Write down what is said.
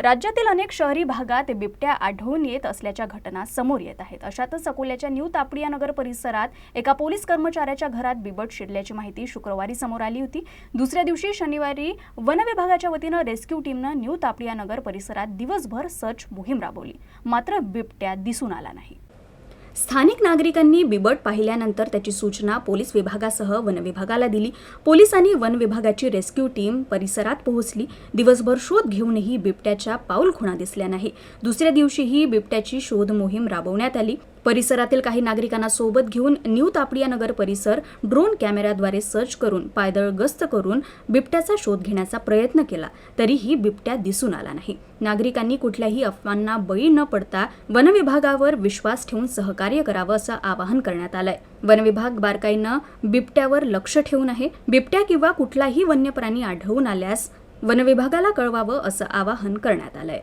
राज्यातील अनेक शहरी भागात बिबट्या आढळून येत असल्याच्या घटना समोर येत आहेत. अशातच अकोल्याच्या न्यू तापडिया नगर परिसरात एका पोलीस कर्मचाऱ्याच्या घरात बिबट शिरल्याची माहिती शुक्रवारी समोर आली होती. दुसऱ्या दिवशी शनिवारी वन विभागाच्या वतीनं रेस्क्यू टीमनं न्यू तापडिया नगर परिसरात दिवसभर सर्च मोहीम राबवली. मात्र बिबट्या दिसून आला नाही. स्थानिक नागरिकांनी बिबट पाहिल्यानंतर त्याची सूचना पोलीस विभागासह वन विभागाला दिली. पोलिसांनी वन विभागाची रेस्क्यू टीम परिसरात पोहोचली. दिवसभर शोध घेऊनही बिबट्याच्या पाऊलखुणा दिसल्या नाही. दुसऱ्या दिवशीही बिबट्याची शोध मोहीम राबवण्यात आली. परिसरातील काही नागरिकांना सोबत घेऊन न्यू तापडिया नगर परिसर ड्रोन कॅमेऱ्याद्वारे सर्च करून पायदळ गस्त करून बिबट्याचा शोध घेण्याचा प्रयत्न केला. तरीही बिबट्या दिसून आला नाही. नागरिकांनी कुठल्याही अफवांना बळी न पडता वनविभागावर विश्वास ठेवून सहकार्य करावं असं आवाहन करण्यात आलंय. वनविभाग बारकाईनं बिबट्यावर लक्ष ठेवून आहे. बिबट्या किंवा कुठलाही वन्य प्राणी आढळून आल्यास वनविभागाला कळवावं असं आवाहन करण्यात आलंय.